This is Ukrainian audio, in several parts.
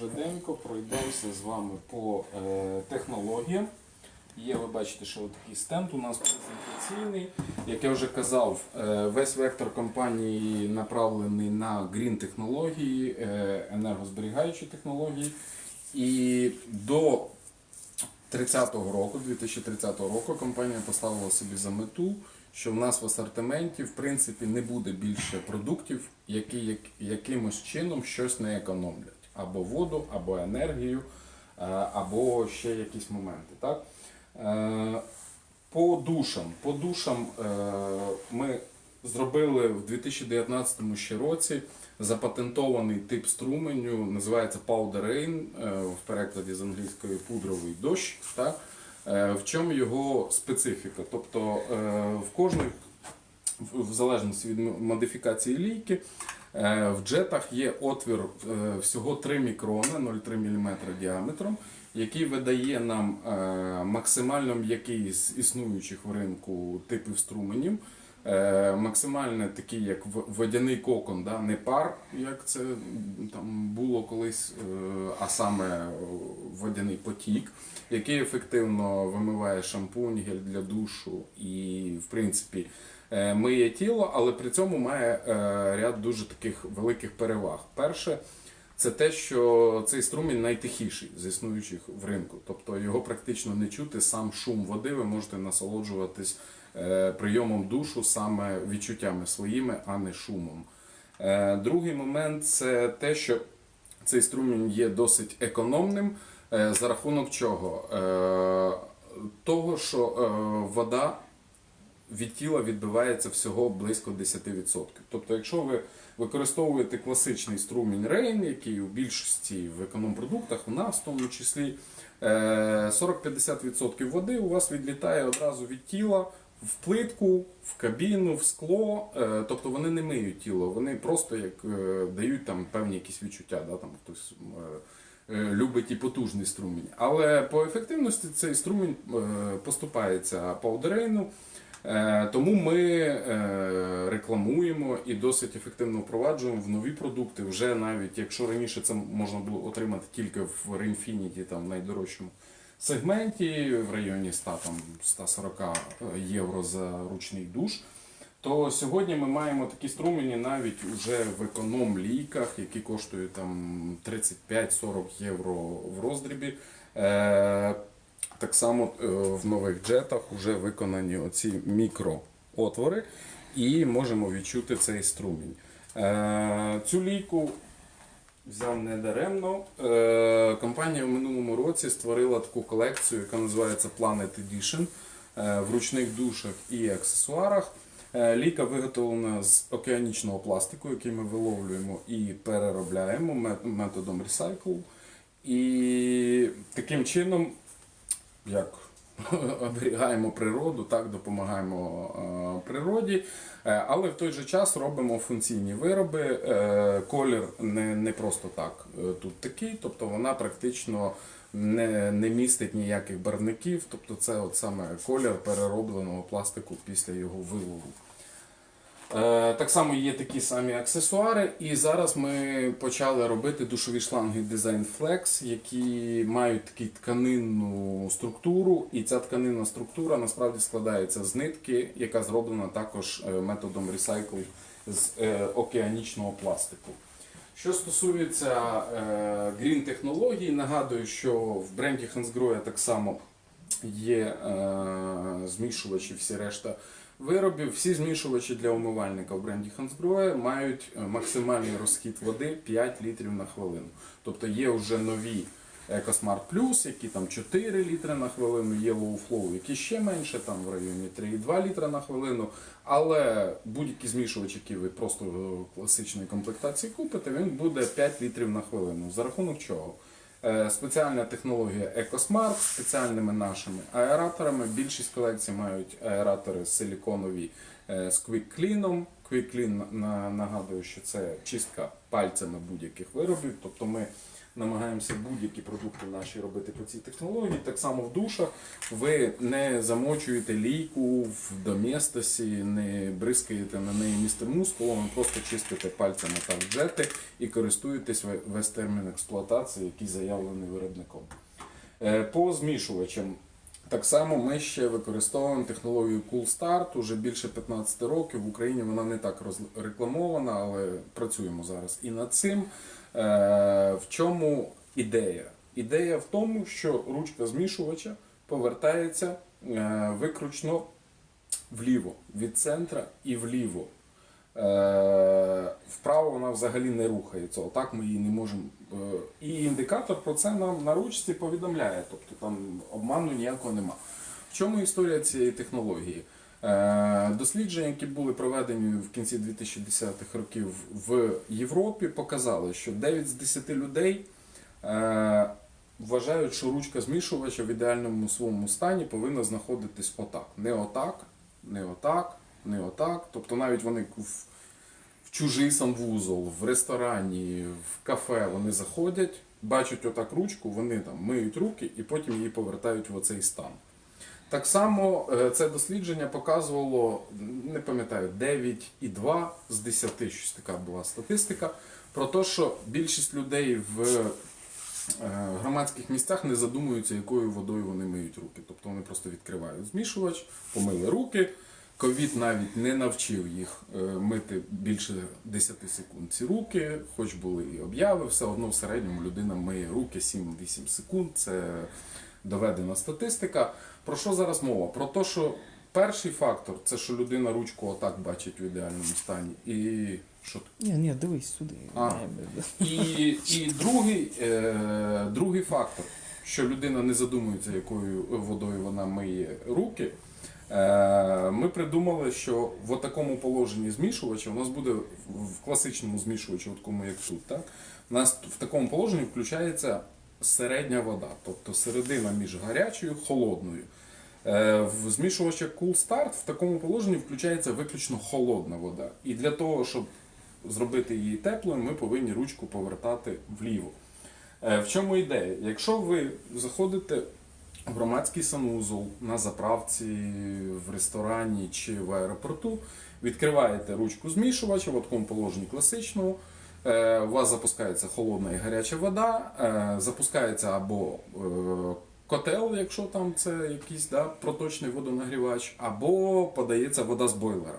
швиденько пройдемося з вами по е, технологіям. Є, ви бачите, що такий стенд у нас презентаційний. Як я вже казав, е, весь вектор компанії направлений на грін технології, е, енергозберігаючі технології. І до 30-го року, 2030 року, компанія поставила собі за мету, що в нас в асортименті в принципі не буде більше продуктів, які як, якимось чином щось не економлять. Або воду, або енергію, е, або ще якісь моменти. Так? Е, По душам. По душам е, ми зробили в 2019 ще році запатентований тип струменю, називається Powder Rain, в перекладі з англійської пудровий дощ. Так? В чому його специфіка? Тобто в кожної, в залежності від модифікації лійки, в джетах є отвір е, всього 3 мікрони, 0,3 мм діаметром, який видає нам е, максимально м'який з існуючих в ринку типів струменів. Е, Максимально такий, як водяний кокон, да? не пар, як це там було колись, е, а саме е, водяний потік, який ефективно вимиває шампунь, гель для душу і, в принципі, е, миє тіло, але при цьому має е, ряд дуже таких великих переваг. Перше, це те, що цей струмінь найтихіший з існуючих в ринку. Тобто його практично не чути сам шум води, ви можете насолоджуватись е, прийомом душу саме відчуттями своїми, а не шумом. Е, Другий момент це те, що цей струмінь є досить економним. Е, За рахунок чого? Е, Того, що е, вода від тіла відбивається всього близько 10%. Тобто, якщо ви використовуєте класичний струмінь Rain, який у більшості в економпродуктах, у нас в тому числі е, 40-50% води у вас відлітає одразу від тіла в плитку, в кабіну, в скло. Е, Тобто вони не миють тіло, вони просто як е, дають там певні якісь відчуття. Да, там хтось е, е, любить і потужний струмінь. Але по ефективності цей струмінь е, поступається паудерейну. Е, Тому ми е, рекламуємо і досить ефективно впроваджуємо в нові продукти. Вже навіть якщо раніше це можна було отримати тільки в Rainfinity, там в найдорожчому сегменті в районі 100, там, 140 євро за ручний душ. То сьогодні ми маємо такі струмені навіть уже в економ-лійках, які коштують там 35-40 євро в роздрібі. Так само е, в нових джетах вже виконані оці мікроотвори і можемо відчути цей струмінь. Е, Цю лійку взяв не даремно. Е, Компанія в минулому році створила таку колекцію, яка називається Planet Edition в ручних душах і аксесуарах. Ліка виготовлена з океанічного пластику, який ми виловлюємо і переробляємо методом recycle. І таким чином як оберігаємо природу, так допомагаємо е, природі, е, але в той же час робимо функційні вироби. Е, колір не, не просто так тут такий, тобто вона практично не, не містить ніяких барвників, тобто це от саме колір переробленого пластику після його вилову. Е, Так само є такі самі аксесуари, і зараз ми почали робити душові шланги Design Flex, які мають таку тканинну структуру, і ця тканинна структура насправді складається з нитки, яка зроблена також е, методом recycle з е, океанічного пластику. Що стосується green технологій, нагадую, що в бренді Hansgrohe так само є змішувачі, всі решта виробів. Всі змішувачі для умивальника в бренді Hansgrohe мають е, максимальний розхід води 5 літрів на хвилину. Тобто є вже нові EcoSmart Plus, які там 4 літри на хвилину, є Low Flow, які ще менше, там в районі 3,2 літра на хвилину. Але будь-який змішувач, який ви просто в класичній комплектації купите, він буде 5 літрів на хвилину. За рахунок чого? Е, Спеціальна технологія EcoSmart з спеціальними нашими аераторами. Більшість колекцій мають аератори силіконові е, з Clean на- нагадую, що це чистка пальцями будь-яких виробів. Тобто ми намагаємося будь-які продукти наші робити по цій технології. Так само в душах ви не замочуєте лійку в доместосі, не бризкаєте на неї містер мускулом, просто чистите пальцями так джети і користуєтесь весь термін експлуатації, який заявлений виробником. Е, По змішувачам. Так само ми ще використовуємо технологію Cool Start уже більше 15 років. В Україні вона не так рекламована, але працюємо зараз і над цим. Е, В чому ідея? Ідея в тому, що ручка змішувача повертається е, викручно вліво, від центра і вліво. Е, Вправо вона взагалі не рухається. Отак ми її не можемо. е, І індикатор про це нам на ручці повідомляє. Тобто там обману ніякого нема. В чому історія цієї технології? Е, Дослідження, які були проведені в кінці 2010-х років в Європі, показали, що 9 з 10 людей вважають, що ручка змішувача в ідеальному своєму стані повинна знаходитись отак. Не отак, не отак, не отак. Тобто навіть вони в, в чужий санвузол, в ресторані, в кафе вони заходять, бачать отак ручку, вони там миють руки і потім її повертають в оцей стан. Так само е, це дослідження показувало, не пам'ятаю, 9,2 з 10, щось така була статистика, про те, що більшість людей в е, громадських місцях не задумуються, якою водою вони миють руки. Тобто вони просто відкривають змішувач, помили руки. Ковід навіть не навчив їх е, мити більше 10 секунд ці руки, хоч були і обяви, все одно в середньому людина миє руки 7-8 секунд. Це доведена статистика. Про що зараз мова? Про те, що перший фактор це що людина ручку отак бачить в ідеальному стані. І що Ні, ні, дивись сюди. А. І, і другий, е, другий фактор, що людина не задумується, якою водою вона миє руки. Е, ми придумали, що в такому положенні змішувача у нас буде в- класичному змішувачі, такому як тут, так? у нас в такому положенні включається середня вода, тобто середина між гарячою і холодною. Е, В змішувача Cool Start в такому положенні включається виключно холодна вода. І для того, щоб зробити її теплою, ми повинні ручку повертати вліво. Е, В чому ідея? Якщо ви заходите громадський санузол на заправці, в ресторані чи в аеропорту, відкриваєте ручку змішувача в такому положенні класичному. е, У вас запускається холодна і гаряча вода, е, запускається або е, котел, якщо там це якийсь да, проточний водонагрівач, або подається вода з бойлера.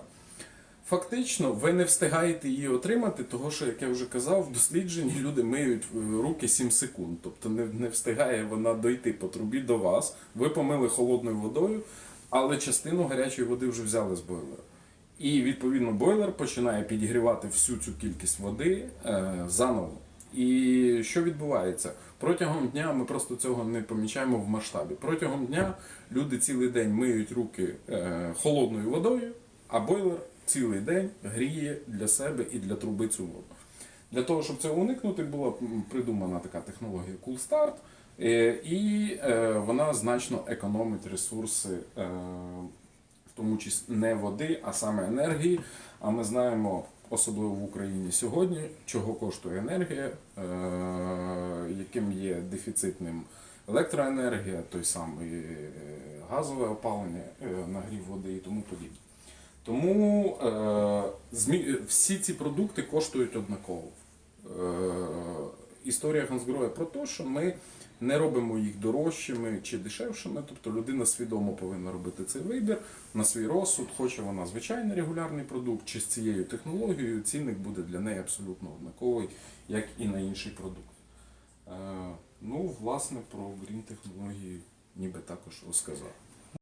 Фактично, ви не встигаєте її отримати, того що, як я вже казав, в дослідженні люди миють е, руки 7 секунд. Тобто не, не встигає вона дойти по трубі до вас. Ви помили холодною водою, але частину гарячої води вже взяли з бойлера. І відповідно бойлер починає підігрівати всю цю кількість води е, заново. І що відбувається? Протягом дня ми просто цього не помічаємо в масштабі. Протягом дня люди цілий день миють руки е, холодною водою, а бойлер цілий день гріє для себе і для труби цю воду. Для того, щоб цього уникнути, була придумана така технологія Cool Start, е, і е, вона значно економить ресурси, е, в тому числі не води, а саме енергії. А ми знаємо, особливо в Україні сьогодні, чого коштує енергія, яким є дефіцитним електроенергія, той самий газове опалення, нагрів води і тому подібне. Тому е, всі ці продукти коштують однаково. Е, історія Гансгроя про те, що ми не робимо їх дорожчими чи дешевшими. Тобто людина свідомо повинна робити цей вибір на свій розсуд. Хоче вона звичайний регулярний продукт, чи з цією технологією цінник буде для неї абсолютно однаковий, як і на інший продукт. Е, ну, власне, про грін технології ніби також розказав.